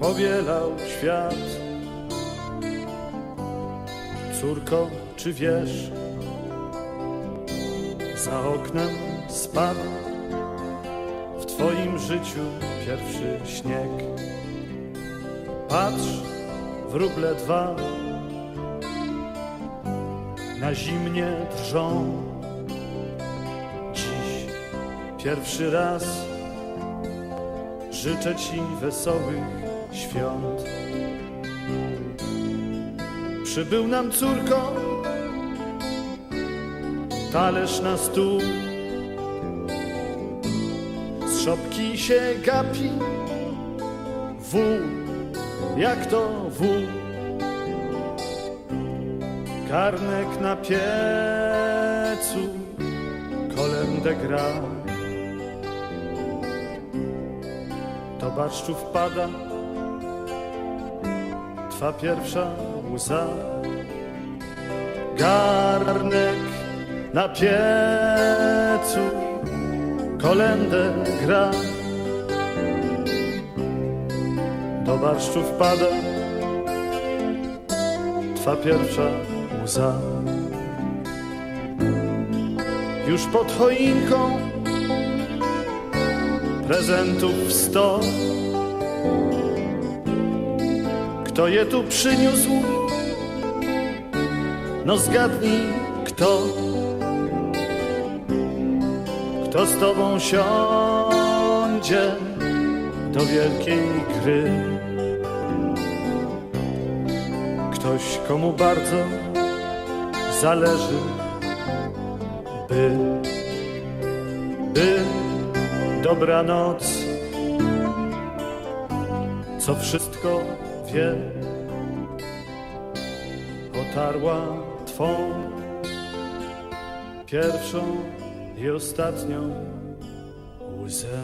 powielał świat. Córko, czy wiesz, za oknem spadł w twoim życiu pierwszy śnieg. Patrz, wróble dwa na zimnie drżą. Dziś pierwszy raz życzę ci wesołych świąt. Przybył nam córko, talerz na stół. Z szopki się gapi wół, jak to wół. Garnek na piecu, kolędę gra. Do barszczu wpada Twa pierwsza łza. Garnek na piecu Kolędę gra. Do barszczu wpada Twa pierwsza łza. Już pod choinką prezentów sto. Kto je tu przyniósł? No zgadnij, kto? Kto z tobą siądzie do wielkiej gry? Ktoś, komu bardzo zależy, by, by dobranoc, co wszystko wie, otarła twą pierwszą i ostatnią łzę.